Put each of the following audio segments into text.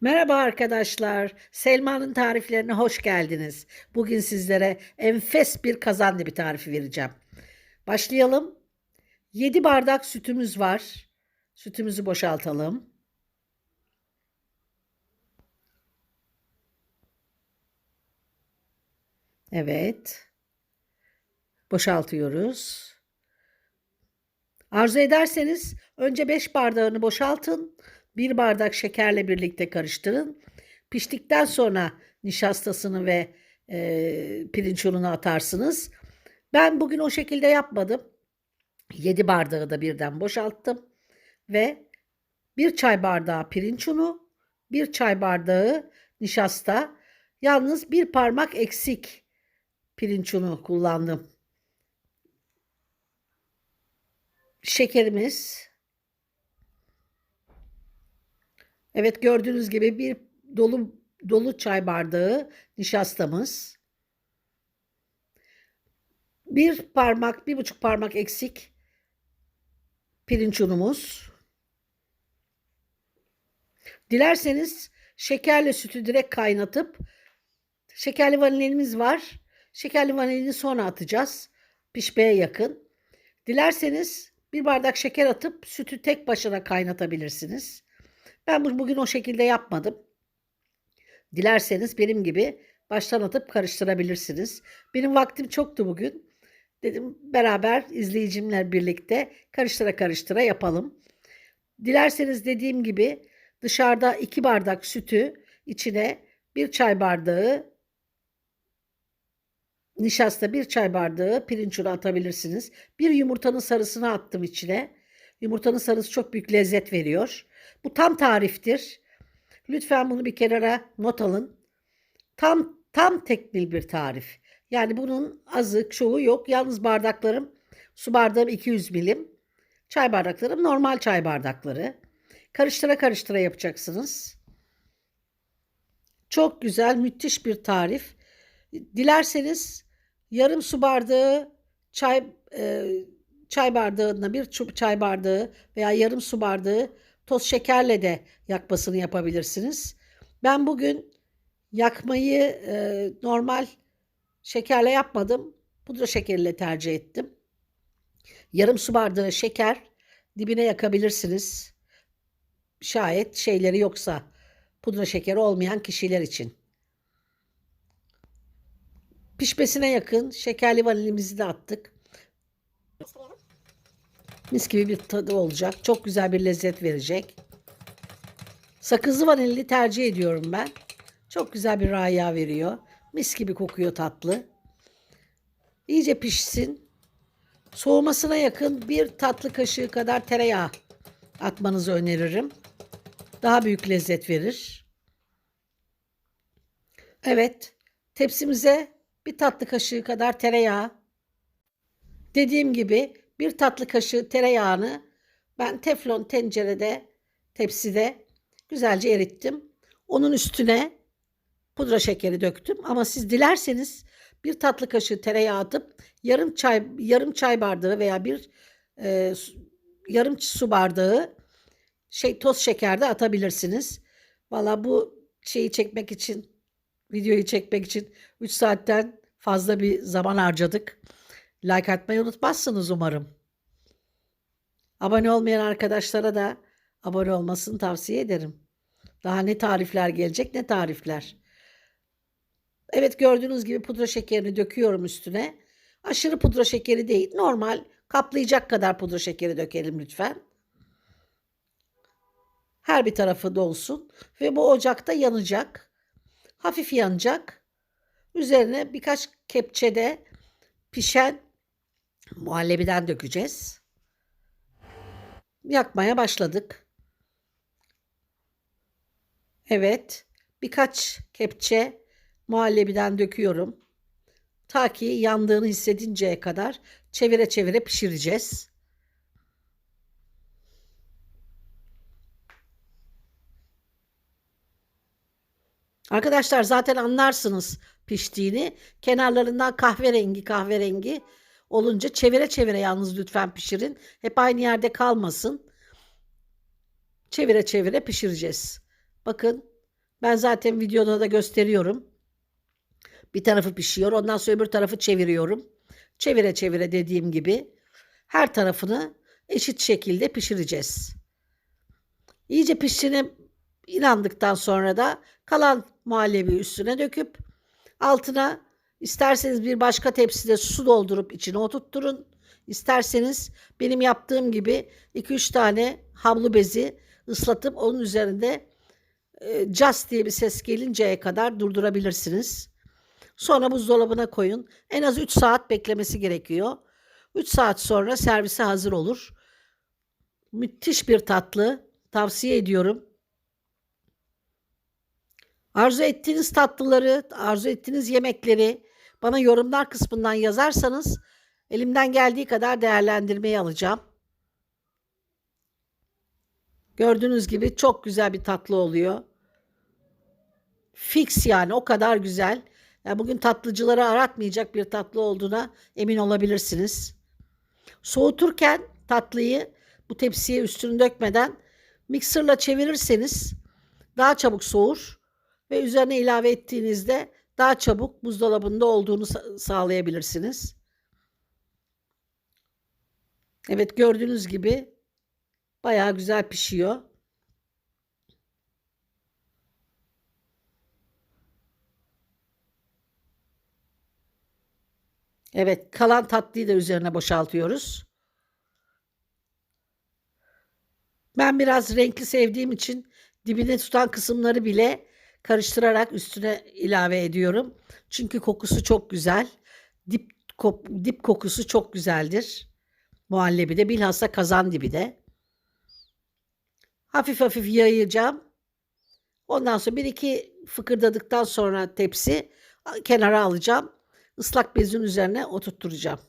Merhaba arkadaşlar. Selma'nın tariflerine hoş geldiniz. Bugün sizlere enfes bir kazandibi tarifi vereceğim. Başlayalım. 7 bardak sütümüz var. Sütümüzü boşaltalım. Evet. Boşaltıyoruz. Arzu ederseniz önce 5 bardağını boşaltın. 1 bardak şekerle birlikte karıştırın. Piştikten sonra nişastasını ve e, pirinç ununu atarsınız. Ben bugün o şekilde yapmadım. 7 bardağı da birden boşalttım. Ve 1 çay bardağı pirinç unu, 1 çay bardağı nişasta, yalnız bir parmak eksik pirinç unu kullandım. Şekerimiz. Evet gördüğünüz gibi bir dolu dolu çay bardağı nişastamız. Bir parmak, bir buçuk parmak eksik pirinç unumuz. Dilerseniz şekerle sütü direkt kaynatıp şekerli vanilimiz var. Şekerli vanilini sonra atacağız. Pişmeye yakın. Dilerseniz bir bardak şeker atıp sütü tek başına kaynatabilirsiniz. Ben bu- bugün o şekilde yapmadım. Dilerseniz benim gibi baştan atıp karıştırabilirsiniz. Benim vaktim çoktu bugün. Dedim beraber izleyicimle birlikte karıştıra karıştıra yapalım. Dilerseniz dediğim gibi dışarıda 2 bardak sütü içine bir çay bardağı nişasta bir çay bardağı pirinç unu atabilirsiniz. Bir yumurtanın sarısını attım içine. Yumurtanın sarısı çok büyük lezzet veriyor. Bu tam tariftir. Lütfen bunu bir kenara not alın. Tam tam tekmil bir tarif. Yani bunun azı çoğu yok. Yalnız bardaklarım su bardağım 200 milim. Çay bardaklarım normal çay bardakları. Karıştıra karıştıra yapacaksınız. Çok güzel, müthiş bir tarif. Dilerseniz yarım su bardağı çay e, çay bardağına bir çay bardağı veya yarım su bardağı toz şekerle de yakmasını yapabilirsiniz. Ben bugün yakmayı e, normal şekerle yapmadım. Pudra şekeriyle tercih ettim. Yarım su bardağı şeker dibine yakabilirsiniz. Şayet şeyleri yoksa pudra şekeri olmayan kişiler için. Pişmesine yakın şekerli vanilimizi de attık. Mis gibi bir tadı olacak. Çok güzel bir lezzet verecek. Sakızlı vanilli tercih ediyorum ben. Çok güzel bir raya veriyor. Mis gibi kokuyor tatlı. İyice pişsin. Soğumasına yakın bir tatlı kaşığı kadar tereyağı atmanızı öneririm. Daha büyük lezzet verir. Evet, tepsimize bir tatlı kaşığı kadar tereyağı. Dediğim gibi bir tatlı kaşığı tereyağını ben teflon tencerede, tepside güzelce erittim. Onun üstüne pudra şekeri döktüm ama siz dilerseniz bir tatlı kaşığı tereyağı atıp yarım çay yarım çay bardağı veya bir e, yarım su bardağı şey toz şeker de atabilirsiniz. Valla bu şeyi çekmek için videoyu çekmek için 3 saatten fazla bir zaman harcadık. Like atmayı unutmazsınız umarım. Abone olmayan arkadaşlara da abone olmasını tavsiye ederim. Daha ne tarifler gelecek ne tarifler. Evet gördüğünüz gibi pudra şekerini döküyorum üstüne. Aşırı pudra şekeri değil. Normal kaplayacak kadar pudra şekeri dökelim lütfen. Her bir tarafı dolsun ve bu ocakta yanacak. Hafif yanacak. Üzerine birkaç kepçede pişen muhallebiden dökeceğiz. Yakmaya başladık. Evet, birkaç kepçe muhallebiden döküyorum. Ta ki yandığını hissedinceye kadar çevire çevire pişireceğiz. Arkadaşlar zaten anlarsınız piştiğini. Kenarlarından kahverengi kahverengi olunca çevire çevire yalnız lütfen pişirin. Hep aynı yerde kalmasın. Çevire çevire pişireceğiz. Bakın Ben zaten videoda da gösteriyorum. Bir tarafı pişiyor. Ondan sonra öbür tarafı çeviriyorum. Çevire çevire dediğim gibi her tarafını eşit şekilde pişireceğiz. İyice piştiğine inandıktan sonra da kalan muhallebi üstüne döküp altına isterseniz bir başka tepside su doldurup içine oturtturun. İsterseniz benim yaptığım gibi 2-3 tane havlu bezi ıslatıp onun üzerinde e, cas diye bir ses gelinceye kadar durdurabilirsiniz. Sonra buzdolabına koyun. En az 3 saat beklemesi gerekiyor. 3 saat sonra servise hazır olur. Müthiş bir tatlı. Tavsiye ediyorum. Arzu ettiğiniz tatlıları, arzu ettiğiniz yemekleri bana yorumlar kısmından yazarsanız elimden geldiği kadar değerlendirmeye alacağım. Gördüğünüz gibi çok güzel bir tatlı oluyor. Fix yani o kadar güzel. Yani bugün tatlıcıları aratmayacak bir tatlı olduğuna emin olabilirsiniz. Soğuturken tatlıyı bu tepsiye üstünü dökmeden mikserla çevirirseniz daha çabuk soğur ve üzerine ilave ettiğinizde daha çabuk buzdolabında olduğunu sa- sağlayabilirsiniz. Evet gördüğünüz gibi bayağı güzel pişiyor. Evet, kalan tatlıyı da üzerine boşaltıyoruz. Ben biraz renkli sevdiğim için dibine tutan kısımları bile karıştırarak üstüne ilave ediyorum. Çünkü kokusu çok güzel. Dip, kop- dip kokusu çok güzeldir. Muhallebi de bilhassa kazan dibi de. Hafif hafif yayacağım. Ondan sonra bir iki fıkırdadıktan sonra tepsi kenara alacağım. Islak bezin üzerine oturtturacağım.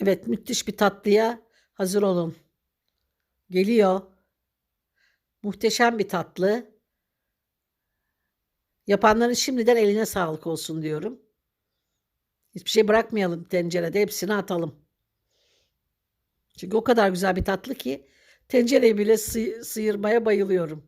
Evet, müthiş bir tatlıya hazır olun. Geliyor. Muhteşem bir tatlı. Yapanların şimdiden eline sağlık olsun diyorum. Hiçbir şey bırakmayalım tencerede, hepsini atalım. Çünkü o kadar güzel bir tatlı ki tencereyi bile sı- sıyırmaya bayılıyorum.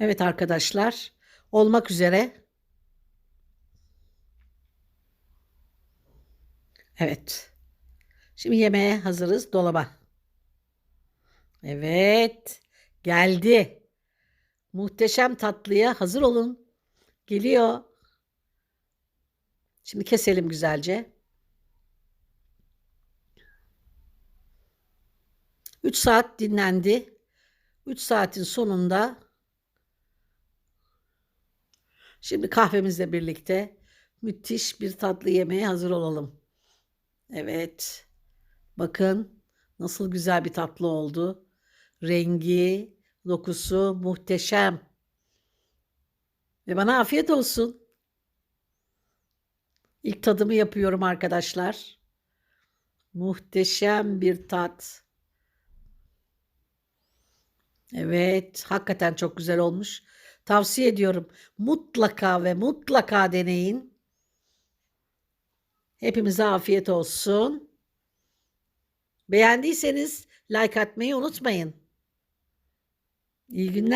Evet arkadaşlar, olmak üzere. Evet. Şimdi yemeğe hazırız dolaba. Evet. Geldi. Muhteşem tatlıya hazır olun. Geliyor. Şimdi keselim güzelce. 3 saat dinlendi. 3 saatin sonunda şimdi kahvemizle birlikte müthiş bir tatlı yemeğe hazır olalım. Evet. Bakın nasıl güzel bir tatlı oldu. Rengi, dokusu muhteşem. Ve bana afiyet olsun. İlk tadımı yapıyorum arkadaşlar. Muhteşem bir tat. Evet, hakikaten çok güzel olmuş. Tavsiye ediyorum. Mutlaka ve mutlaka deneyin. Hepimize afiyet olsun. Beğendiyseniz like atmayı unutmayın. İyi günler.